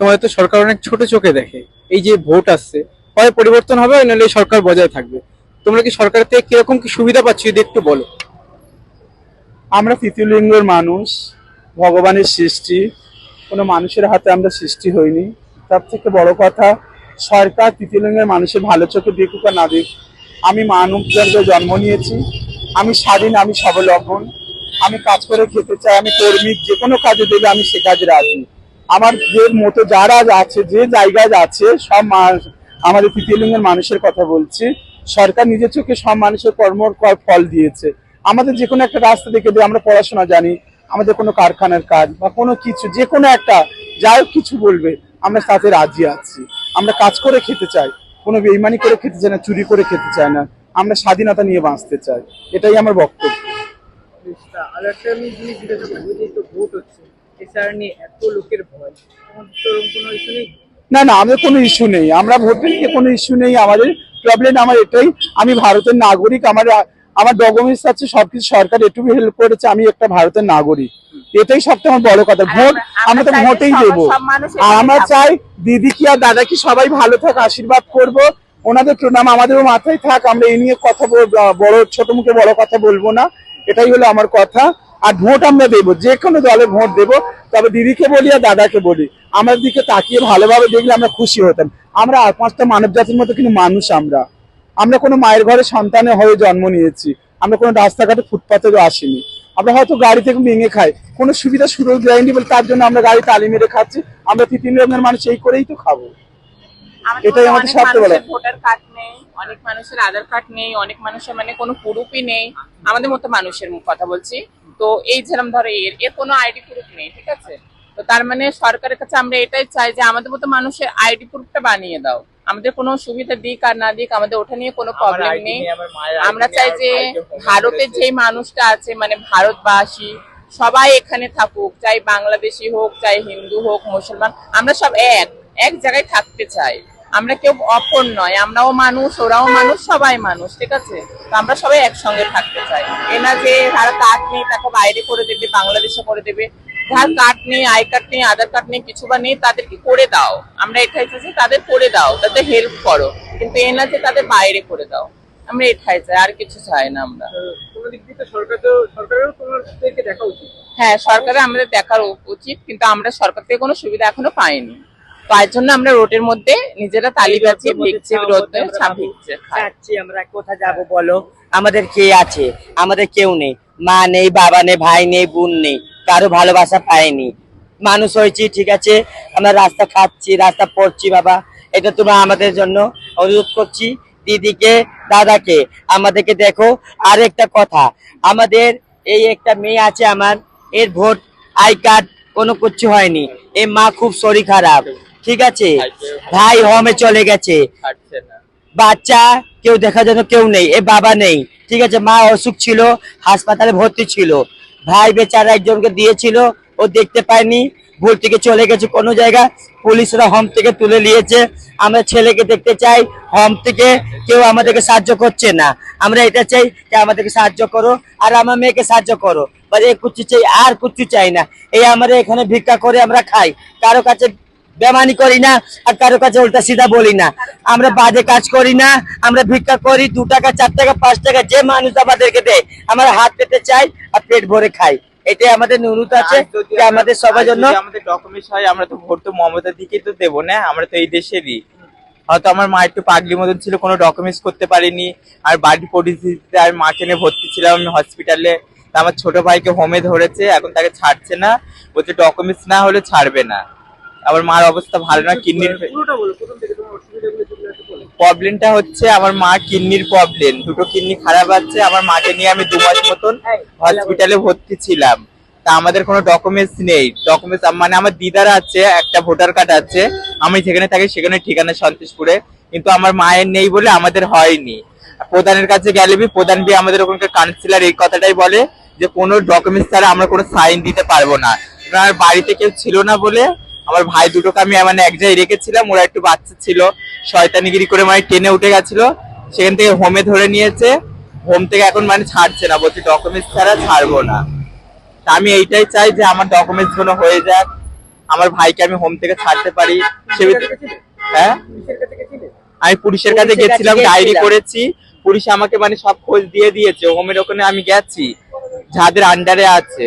তোমাদের তো সরকার অনেক ছোট চোখে দেখে। এই যে ভোট আসছে, হয় পরিবর্তন হবে নাহলে সরকার বজায় থাকবে। তোমরা কি সরকার থেকে কীরকম কি সুবিধা পাচ্ছ যদি একটু বলো? আমরা তৃতীয়লিঙ্গের মানুষ, ভগবানের সৃষ্টি। কোনো মানুষের হাতে আমরা সৃষ্টি হইনি। তার থেকে বড় কথা, সরকার তৃতীয়লিঙ্গের মানুষের ভালো চোখে দেখুক আর না দিক আমি মানব জন্ম নিয়েছি। আমি স্বাধীন, আমি স্বাবলম্বন। আমি কাজ করে খেতে চাই, আমি কর্মী, যে কোনো কাজে দেবে আমি সে কাজে রাজি। আমার যে মতো যারা আছে, যে জায়গায় আছে, সব আমাদের তৃতীয়লিঙ্গের মানুষের কথা বলছি। সরকার নিজের চোখে সব মানুষের কর্মর ক- ফল দিয়েছে। আমাদের যে কোনো একটা রাস্তা দেখে দিয়ে আমরা পড়াশোনা জানি, আমাদের কোনো কারখানার কাজ বা কোনো কিছু, যে কোনো একটা, যাই কিছু বলবে, আমরা তাতে রাজি আছি। আমরা কাজ করে খেতে চাই, কোনো বেইমানি করে খেতে চাই না, চুরি করে খেতে চাই না। আমরা স্বাধীনতা নিয়ে বাঁচতে চাই। এটাই আমার বক্তব্য। একটা নিয়ে এত লোকের ভয়। কোনো ইস্যু নেই? না না আমাদের কোনো ইস্যু নেই। আমরা ভোটে নিয়ে কোনো ইস্যু নেই? আমাদের প্রবলেম আমার এটাই। আমি ভারতের নাগরিক আমার আমার ডকুমেন্টস আছে সবকিছু সরকার এটুকু হেল্প করেছে আমি একটা ভারতের নাগরিক। এটাই সবথেকে আমার বড় কথা। ভোট আমরা তো ভোটেই দেবো। আর আমরা চাই দিদি কি আর দাদা কি সবাই ভালো থাক আশীর্বাদ করব। ওনাদের প্রণাম আমাদেরও মাথায় থাক। আমরা এই নিয়ে কথা বড় ছোট মুখে বড় কথা বলব না। এটাই হলো আমার কথা। আর ভোট আমরা দেবো যে কোনো দলে ভোট দেবো তবে দিদিকে বলি আর দাদাকে বলি। আমার দিকে তাকিয়ে ভালোভাবে দেখলে আমরা খুশি হতাম। আমরা আর পাঁচটা মানব জাতির মতো কিন্তু মানুষ আমরা। আমরা কোনো মায়ের ঘরে সন্তানে হয়ে জন্ম নিয়েছি। আমরা কোনো রাস্তাঘাটে ফুটপাতেও আসিনি। আমরা হয়তো গাড়ি থেকে ভেঙে খাই। কোনো সুবিধা সুযোগ দেয়নি বলে তার জন্য আমরা গাড়ি তালি মেরে খাচ্ছি। আমরা তৃতীয় রঙের মানুষ এই করেই তো খাব। এটাই আমাদের বড়। মানুষের ভোটার কার্ড নেই অনেক মানুষের আধার কার্ড নেই অনেক মানুষের মানে কোনো প্রুফই নেই। আমাদের মতো মানুষের মুখ কথা বলছি। তো এই যেরকম ধরো এর এর কোনো আইডি প্রুফ নেই ঠিক আছে? তো তার মানে সরকারের কাছে আমরা এটাই চাই যে আমাদের মতো মানুষের আইডি প্রুফটা বানিয়ে দাও। আমাদের কোনো সুবিধা দিক আর না দিক আমাদের ওটা নিয়ে কোনো প্রবলেম নেই। আমার চাই যে ভারতের। যেই মানুষটা আছে মানে ভারতবাসী সবাই এখানে থাকুক চাই বাংলাদেশি হোক চাই হিন্দু হোক মুসলমান আমরা সব এক এক জায়গায় থাকতে চাই। আমরা কেউ অপর নয় আমরাও মানুষ ওরাও মানুষ সবাই মানুষ ঠিক আছে? তো আমরা সবাই একসঙ্গে থাকতে চাই। এ না যে যারা কার্ড নেই তাকে বাইরে করে দেবে বাংলাদেশে করে দেবে। যার কার্ড নেই আই কার্ড নেই আধার কার্ড নেই কিছু বা নেই তাদেরকে করে দাও। আমরা এটাই চাইছি তাদের করে দাও তাদের হেল্প করো। কিন্তু এ না যে তাদের বাইরে করে দাও। আমরা এটাই চাই আর কিছু চাই না আমরা। কোনো দিক থেকে সরকার তো সরকারেরও দেখা উচিত? হ্যাঁ সরকারের আমাদের দেখার উচিত কিন্তু আমরা সরকার থেকে কোনো সুবিধা এখনও পাইনি। তার জন্য আমরা রোডের মধ্যে নিজেরা তালি বাজিয়ে ভিক্ষে রোদে ভিক্ষে খাই আমরা কোথা যাব বলো? আমাদের কে আছে? আমাদের কেউ নেই। মা নেই বাবা নেই ভাই নেই বোন নেই। কারও ভালোবাসা পায়নি মানুষ হয়েছি ঠিক আছে? আমরা রাস্তা খাচ্ছি রাস্তা পড়ছি বাবা। এটা তোমরা আমাদের জন্য অনুরোধ করছি। দিদিকে দাদাকে আমাদেরকে দেখো। আর একটা কথা আমাদের এই একটা মেয়ে আছে আমার। এর ভোট আই কার্ড কোনো কিছু হয়নি। এ মা খুব শরীর খারাপ। ঠিক আছে? ভাই হোমে চলে গেছে। বাচ্চা কেউ দেখার জন্য কেউ নেই এ বাবা নেই। ঠিক আছে মা অসুখ ছিল হাসপাতালে ভর্তি ছিল। ভাই বেচারা একজনকে দিয়েছিল ও দেখতে পায়নি। ভুল থেকে চলে গেছে কোনো জায়গা। পুলিশরা হোম থেকে তুলে নিয়েছে। আমরা ছেলেকে দেখতে চাই হোম থেকে কেউ আমাদেরকে সাহায্য করছে না। আমরা এটা চাই যে আমাদেরকে সাহায্য করো আর আমার মেয়েকে সাহায্য করো। বাস এ কিছু চাই আর কিছু চাই না। এই আমরা এখানে ভিক্ষা করে আমরা খাই। কারও কাছে বেমানি করি না আর কারও কাছে উল্টা সিধা বলি না। আমরা বাজে কাজ করি না আমরা ভিক্ষা করি দু টাকা চার টাকা পাঁচ টাকা যে মানুষ আমাদেরকে দেয় আমরা হাত পেতে চাই আর পেট ভরে খাই। এটাই আমাদের নুরুত আছে যে আমাদের সবার জন্য। আমাদের ডকুমেন্টস হয় আমরা তো ভোট তো মমতার দিকেই তো দেবো না আমরা তো এই দেশেরই। হয়তো আমার মা একটু পাগলি মতন ছিল কোনো ডকুমেন্টস করতে পারিনি আর বাড়ির পরিস্থিতিতে আর মাকে নিয়ে ভর্তি ছিলাম আমি হসপিটালে আমার ছোট ভাইকে হোমে ধরেছে এখন তাকে ছাড়ছে না বলছে ডকুমেন্টস না হলে ছাড়বে না। আমার মার অবস্থা ভালো না কিডনির প্রবলেমটা হচ্ছে আমার মা কিডনির প্রবলেম দুটো কিডনি খারাপ আছে আমার মাকে নিয়ে আমি দু মাস মতন হসপিটালে ভর্তি ছিলাম। তা আমাদের কোনো ডকুমেন্টস নেই। ডকুমেন্টস মানে আমার দিদার আছে একটা ভোটার কার্ড আছে। আমি যেখানে থাকি সেখানে ঠিকানা সন্তোষপুরে কিন্তু আমার মায়ের নেই বলে আমাদের হয়নি। প্রধানের কাছে গেলে বি প্রধান বি আমাদের ওখানকার কাউন্সিলর এই কথাটাই বলে যে কোনো ডকুমেন্টস ছাড়া আমরা কোনো সাইন দিতে পারব না বাড়িতে কেউ ছিল না বলে আমার ভাই দুটোকে আমি মানে এক জায়গায় রেখেছিলাম ওরা একটু বাচ্চা ছিল শয়তানিগিরি করে মানে টেনে উঠে গেছিল। সেখান থেকে হোমে ধরে নিয়েছে। হোম থেকে এখন মানে ছাড়ছে না বলছে ডকুমেন্টস ছাড়া ছাড়বো না। তা আমি এইটাই চাই যে আমার ডকুমেন্টসগুলো হয়ে যাক। আমার ভাইকে আমি হোম থেকে ছাড়তে পারি। সে হ্যাঁ? আমি পুলিশের কাছে গেছিলাম ডায়েরি করেছি। পুলিশ আমাকে মানে সব খোঁজ দিয়ে দিয়েছে হোমের ওখানে আমি গেছি। যাদের আন্ডারে আছে।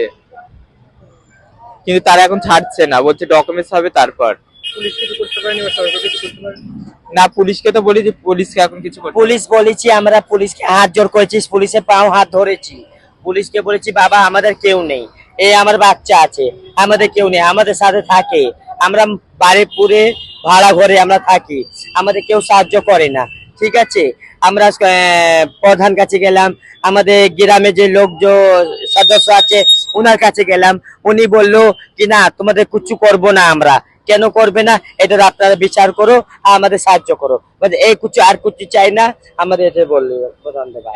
কিন্তু তারা এখন ছাড়ছে না বলছে ডকুমেন্টস হবে তারপর। পুলিশ কিছু করতে পারেনি বা সরকার কিছু করতে পারেনি? না পুলিশকে তো বলি যে পুলিশকে এখন কিছু পুলিশ বলেছি আমরা পুলিশকে হাত জোর করেছি পুলিশের পাও হাত ধরেছি। পুলিশকে বলেছি বাবা আমাদের কেউ নেই। এই আমার বাচ্চা আছে আমাদের কেউ নেই আমাদের সাথে থাকে। আমরা বারেপুরে ভাড়া ঘরে আমরা থাকি আমাদের কেউ সাহায্য করে না। ঠিক আছে? আমরা প্রধান কাছে গেলাম আমাদের গ্রামে যে লোক যে সদস্য আছে ওনার কাছে গেলাম, উনি বলল কি না, তোমাদের কিছু করব না আমরা। কেন করবে না? এটা আপনারা বিচার করো আমাদের সাহায্য করো। এই কিছু আর কিছু চাই না। আমাদের এটা বলল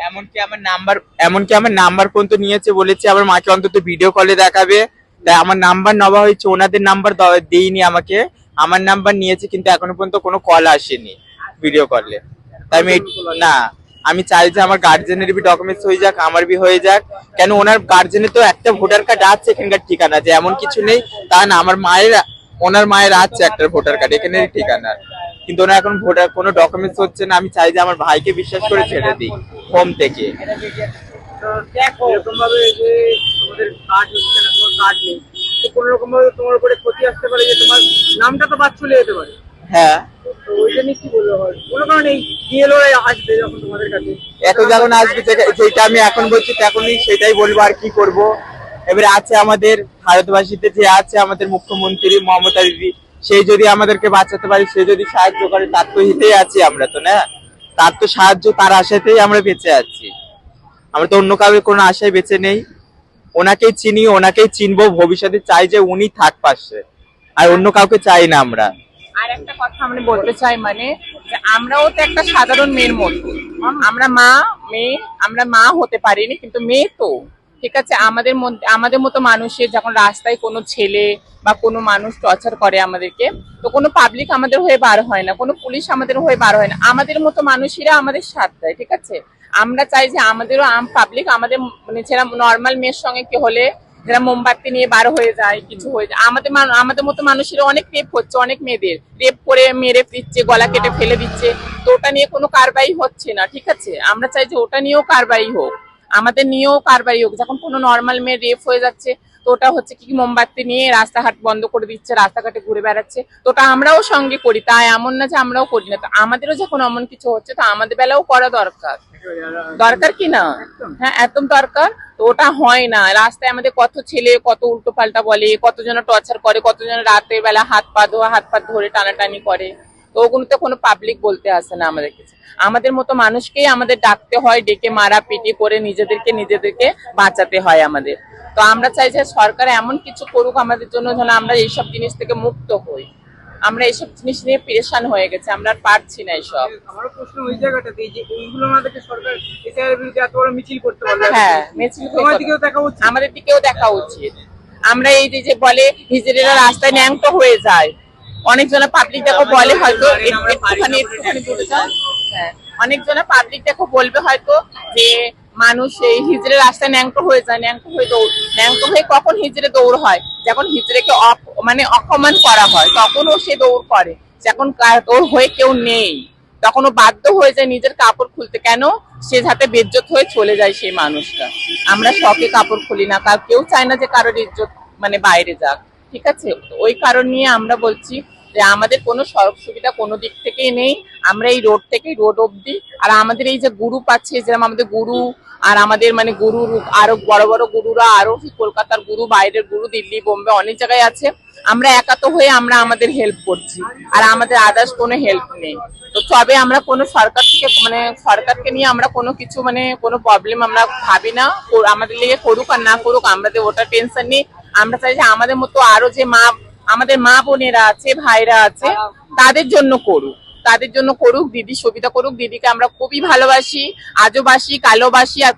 এমনকি আমার নাম্বার, এমনকি আমার নাম্বার পর্যন্ত নিয়েছে, বলেছে, আমার মাকে অন্তত ভিডিও কলে দেখাবে। তাই আমার নাম্বার নেওয়া হয়েছে, ওনাদের নাম্বার দেইনি আমাকে। আমার নাম্বার নিয়েছে, কিন্তু এখনও পর্যন্ত কোনো কল আসেনি ভিডিও কলে তাই আমি না আমি চাই যে আমার গার্জেনের বি ডকুমেন্টস হয়ে যাক আমার বি হয়ে যাক। কেন ওনার গার্জেনের তো একটা ভোটার কার্ড আছে এখানকার ঠিকানা যে এমন কিছু নেই। তা না আমার মায়ের ওনার মায়ের আছে একটা ভোটার কার্ড এখানে ঠিকানা। কিন্তু ওনার এখন ভোটার কোনো ডকুমেন্টস হচ্ছে না। আমি চাই যে আমার ভাইকে বিশ্বাস করে ছেড়ে দিই হোম থেকে। কোনো রকম ভাবে তোমার উপরে ক্ষতি আসতে পারে যে তোমার নামটা তো বাদ চলে যেতে পারে। হ্যাঁ। এখন বলছি তখনই সেটাই বলব আর কি করব। এবারে আছে আমাদের ভারতবাসীতে যে আছে আমাদের মুখ্যমন্ত্রী মমতা দিদি সেই যদি আমাদেরকে বাঁচাতে পারে, সে যদি সাহায্য করে, তার তো হিতেই আছি আমরা তো, না? তার তো সাহায্য, তার আশাতেই আমরা বেঁচে আছি। আমরা তো অন্য কাউকে কোনো আশায় বেঁচে নেই। ওনাকেই চিনি, ওনাকেই চিনবো, ভবিষ্যতে চাই যে উনি থাক পাশে। আর অন্য কাউকে চাই না আমরা। আর একটা কথা আমরা বলতে চাই মানে যে আমরাও তো একটা সাধারণ মেয়ের মতো। আমরা মা, মেয়ে, আমরা মা হতে পারিনি, কিন্তু মেয়ে তো। ঠিক আছে? আমাদের মধ্যে আমাদের মতো মানুষের যখন রাস্তায় কোনো ছেলে বা কোনো মানুষ টর্চার করে আমাদেরকে, তো কোনো পাবলিক আমাদের হয়ে বার হয় না, কোনো পুলিশ আমাদের হয়ে বার হয় না। আমাদের মতো মানুষেরা আমাদের সাথ দেয়, ঠিক আছে? আমরা চাই যে আমাদেরও পাবলিক আমাদের মানে যারা নর্মাল মেয়ের সঙ্গে কি হলে যারা মোমবাতি নিয়ে বার হয়ে যায়, কিছু হয়ে যায়। আমাদের আমাদের মতো মানুষের অনেক রেপ হচ্ছে, অনেক মেয়েদের। রেপ করে মেরে দিচ্ছে, গলা কেটে ফেলে দিচ্ছে। তো ওটা নিয়ে কোনো কারবাই হচ্ছে না, ঠিক আছে? আমরা চাই যে ওটা নিয়েও কারবাই হোক। আমাদের নিয়েও কারবাই হোক। যখন কোনো নর্মাল মেয়ে রেপ হয়ে যাচ্ছে, তো ওটা হচ্ছে কি মোমবাতি নিয়ে রাস্তাঘাট বন্ধ করে দিচ্ছে, রাস্তাঘাটে ঘুরে বেড়াচ্ছে। তো ওটা আমরাও সঙ্গে করি, তাই এমন না যে আমরাও করি না। তো আমাদেরও যখন এমন কিছু হচ্ছে, তো আমাদের বেলাও করা দরকার। দরকার কি না? হ্যাঁ একদম দরকার। তো ওটা হয় না। রাস্তায় আমাদের কত ছেলে কত উল্টো পাল্টা বলে কতজন টর্চার করে কতজন রাতের বেলা হাত পা ধোয়া হাত পা ধরে টানাটানি করে। তো ওগুলোতে কোনো পাবলিক বলতে আসে না আমাদের কাছে। আমাদের মতো মানুষকেই আমাদের ডাকতে হয় ডেকে মারা পিটি করে নিজেদেরকে নিজেদেরকে বাঁচাতে হয় আমাদের। তো আমরা চাই যে সরকার এমন কিছু করুক আমাদের জন্য যেন আমরা এইসব জিনিস থেকে মুক্ত হই। আমরা এইসব জিনিস নিয়ে পেরেশান হয়ে গেছে আমরা আর পারছি না আমারও প্রশ্ন ওই জায়গাটাতে যে এইগুলো না দেখে সরকার বিরুদ্ধে এত বড় মিছিল করতে পারল হ্যাঁ মিছিল তোমার দিকেও দেখা হচ্ছে আমাদের দিকেও দেখা উচিত। আমরা এই যে বলে হিজড়েরা রাস্তায় ন্যাংট হয়ে যায়। অনেকজনা পাবলিক দেখো বলে হয়তো একটু- একটুখানি একটুখানি দূরে। হ্যাঁ অনেকজনা পাবলিক দেখো বলবে হয়তো যে মানুষ এই হিজড়ে রাস্তায় ন্যাংট হয়ে যায় ন্যাংট হয়ে দৌড় ন্যাংট হয়ে কখন হিজড়ে দৌড় হয়? যখন হিজড়েকে অপ- মানে অপমান করা হয়। তখনও সে দৌড় করে। যখন ওর হয়ে কেউ নেই তখন ও বাধ্য হয়ে যায় নিজের কাপড় খুলতে। কেন? সে যাতে বেজ্জত হয়ে চলে যায় সেই মানুষটা। আমরা শখে কাপড় খুলি না। কার কেউ চায় না যে কারোর ইজ্জত মানে বাইরে যাক। ঠিক আছে? ওই কারণ নিয়ে আমরা বলছি যে আমাদের কোনো সড়ক সুবিধা কোনো দিক থেকেই নেই। আমরা এই রোড থেকেই রোড অবধি। আর আমাদের এই যে গ্রুপ আছে, যেরকম আমাদের গুরু আর আমাদের মানে গুরুর আরও বড় বড় গুরুরা, আরও কলকাতার গুরু, বাইরের গুরু, দিল্লি, বোম্বে অনেক জায়গায় আছে। আমরা একাত হয়ে আমরা আমাদের হেল্প করছি। আর আমাদের আদার্স কোনো হেল্প নেই। তো তবে আমরা কোনো সরকার থেকে মানে সরকারকে নিয়ে আমরা কোনো কিছু মানে কোনো প্রবলেম আমরা ভাবি না। আমাদের লেগে করুক আর না করুক আমাদের ওটা টেনশন নেই। আমরা চাই যে আমাদের মতো আরও যে মা আমাদের মা বোনেরা আছে, ভাইরা আছে, তাদের জন্য করুক। তাদের জন্য করুক দিদি সুবিধা করুক দিদিকে আমরা খুবই ভালোবাসি আজও বাসি কালো বাসি আর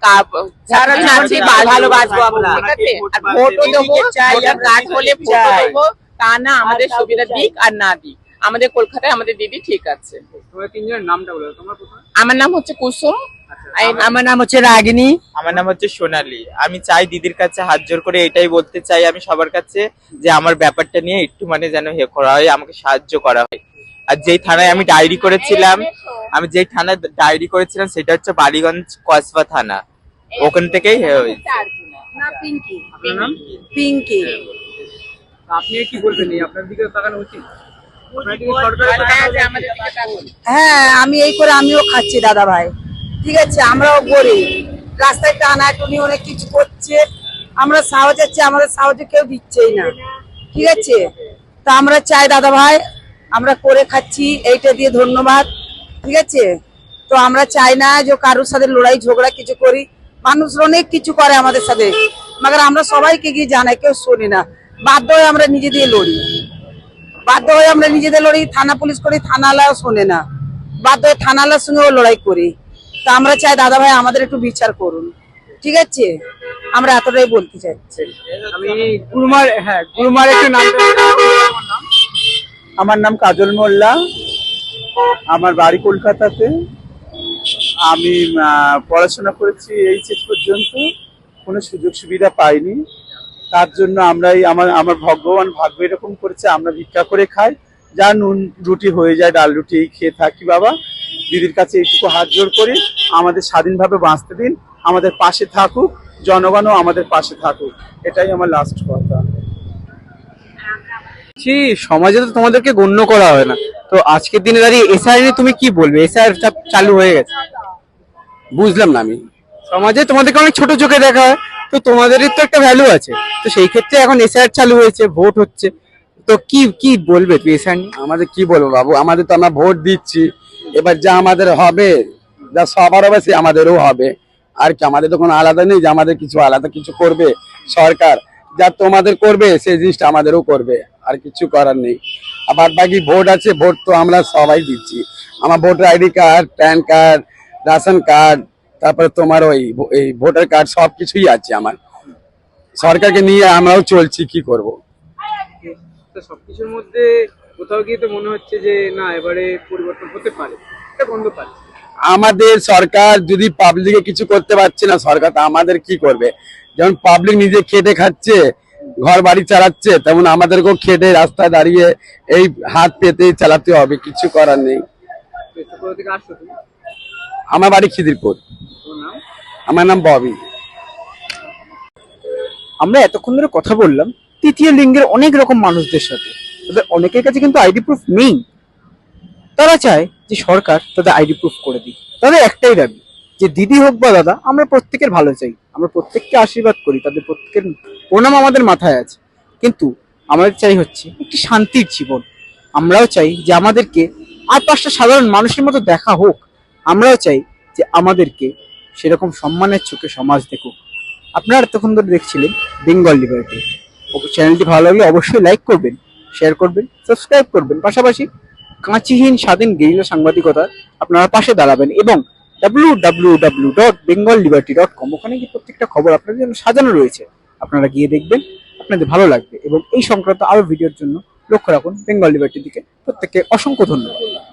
সারাদিন আছি ভালোবাসবো আমরা। ঠিক আছে? আর ভোটও দেবো চাই, ভোটার আমরা কার্ড হলে ভোটও দেবো তা না আমাদের সুবিধা দিক আর না দিক। আমাদের কলকাতায় আমাদের দিদি ঠিক আছে। তোমার তিনজনের নামটা বলো তোমার প্রথমে? আমার নাম হচ্ছে কুসুম। আচ্ছা, আমার নাম হচ্ছে রাগিনী। আমার নাম হচ্ছে সোনালী। আমি চাই দিদির কাছে হাত জোর করে এটাই বলতে চাই আমি সবার কাছে যে আমার ব্যাপারটা নিয়ে একটু মানে যেন হে করা হয় আমাকে সাহায্য করা হয়। আর যেই থানায় আমি ডায়েরি করেছিলাম আমি যেই থানায় ডায়েরি করেছিলাম সেটা হচ্ছে বালিগঞ্জ কসবা থানা। ওখান থেকেই হে পিঙ্কি। আপনার নাম? পিঙ্কি। আপনি কি বলবেন আপনার দিকে তাকানো উচিত। হ্যাঁ আমি এই করে আমিও খাচ্ছি দাদা ভাই ঠিক আছে আমরাও গরিব। রাস্তায় টানাটুনি অনেক কিছু করছে। আমরা সাহায্য চাচ্ছি আমাদের সাহায্য কেউ দিচ্ছেই না। ঠিক আছে? তা আমরা চাই দাদা ভাই আমরা করে খাচ্ছি, এইটা দিয়ে ধন্যবাদ, ঠিক আছে? তো আমরা চাই না যে কারোর সাথে লড়াই, ঝগড়া কিছু করি মানুষ অনেক কিছু করে আমাদের সাথে, মাগার আমরা সবাইকে গিয়ে জানাই, কেউ শুনি না। বাধ্য হয়ে আমরা নিজে দিয়ে লড়ি। বাধ্য হয়ে আমরা নিজেদের লড়ি, থানা পুলিশ করি, থানালাও শোনে না। বাধ্য হয়ে থানালার সঙ্গেও লড়াই করি। তা আমরা চাই দাদা ভাই আমাদের একটু বিচার করুন, ঠিক আছে? আমরা এতটাই বলতে চাইছি। আমি গুরুমার হ্যাঁ গুরুমার একটু নাম? আমার নাম কাজল মোল্লা। আমার বাড়ি কলকাতাতে। আমি পড়াশোনা করেছি এইচএস পর্যন্ত। কোনো সুযোগ সুবিধা পাইনি। তার জন্য আমরাই আমার আমার ভগবান ভাগ্য এরকম করেছে, আমরা ভিক্ষা করে খাই। যা নুন রুটি হয়ে যায়, ডাল রুটি খেয়ে থাকি বাবা। দিদির কাছে এইটুকু হাত জোর করি। আমাদের স্বাধীনভাবে বাঁচতে দিন। আমাদের পাশে থাকুক। জনগণও আমাদের পাশে থাকুক। এটাই আমার লাস্ট কথা। ছি, সমাজে তো তোমাদেরকে গণ্য করা হয় না। তো আজকের দিনে দাঁড়িয়ে এসআই নিয়ে তুমি কি বলবে? এসআই চালু হয়ে গেছে। বুঝলাম না আমি। সমাজে তোমাদেরকে অনেক ছোট চোখে দেখা হয়। তো তোমাদেরই তো একটা ভ্যালু আছে। তো সেই ক্ষেত্রে এখন এসআই চালু হয়েছে ভোট হচ্ছে। তো কি কি বলবে তুই এসআই নিয়ে? আমাদের কি বলব বাবু? আমাদের তো আমরা ভোট দিচ্ছি। এবার যা আমাদের হবে, যা সবার হবে, সে আমাদেরও হবে। আর কি, আমাদের তো কোনো আলাদা নেই যে আমাদের কিছু আলাদা কিছু করবে সরকার। যা তোমাদের করবে সেই জিনিসটা আমাদেরও করবে আর কিছু করার নেই। আবার বাকি ভোট আছে ভোট তো আমরা সবাই দিচ্ছি। আমার voter ID card pan card ration card তারপরে তোমার ওই এই ভোটার কার্ড সব কিছুই আছে আমার। সরকারকে নিয়ে আমরাও চলছি কি করব? সবকিছুর মধ্যে কোথাও গিয়ে তো মনে হচ্ছে যে না এবারে পরিবর্তন হতে পারে। এটা বন্ধ পারে আমাদের সরকার যদি পাবলিকে কিছু করতে পারছে না সরকার তো আমাদের কি করবে? যেমন পাবলিক নিজে খেটে খাচ্ছে ঘর বাড়ি চালাচ্ছে, তেমন আমাদেরকেও খেটে রাস্তায় দাঁড়িয়ে এই হাত পেতে চালাতে হবে, কিছু করার নেই। আমার বাড়ি খিদিরপুর। আমার নাম ববি। আমরা এতক্ষণ ধরে কথা বললাম, তৃতীয় লিঙ্গের অনেক রকম মানুষদের সাথে। তাদের অনেকের কাছে কিন্তু আইডি প্রুফ নেই। তারা চায় যে সরকার তাদের আইডি প্রুফ করে দিক। তাদের একটাই দাবি, যে দিদি হোক বা দাদা, আমরা প্রত্যেকের ভালো চাই। আমরা প্রত্যেককে আশীর্বাদ করি, তাদের প্রত্যেকের প্রণাম আমাদের মাথায় আছে। কিন্তু আমাদের চাই হচ্ছে একটি শান্তির জীবন। আমরাও চাই যে আমাদেরকে আর পাঁচটা সাধারণ মানুষের মতো দেখা হোক। আমরাও চাই যে আমাদেরকে সেরকম সম্মানের চোখে সমাজ দেখুক। আপনারা এতক্ষণ ধরে দেখছিলেন বেঙ্গল লিবার্টি চ্যানেলটি ভালো লাগলে অবশ্যই লাইক করবেন শেয়ার করবেন সাবস্ক্রাইব করবেন। পাশাপাশি কাঁচিহীন স্বাধীন গেরিলা সাংবাদিকতা আপনারা পাশে দাঁড়াবেন এবং কম ওখানে গিয়ে প্রত্যেকটা খবর আপনাদের জন্য সাজানো রয়েছে। আপনারা গিয়ে দেখবেন, আপনাদের ভালো লাগবে। এবং এই সংক্রান্ত আরও ভিডিওর জন্য লক্ষ্য রাখুন বেঙ্গল লিবার্টির দিকে। প্রত্যেককে অসংখ্য ধন্যবাদ।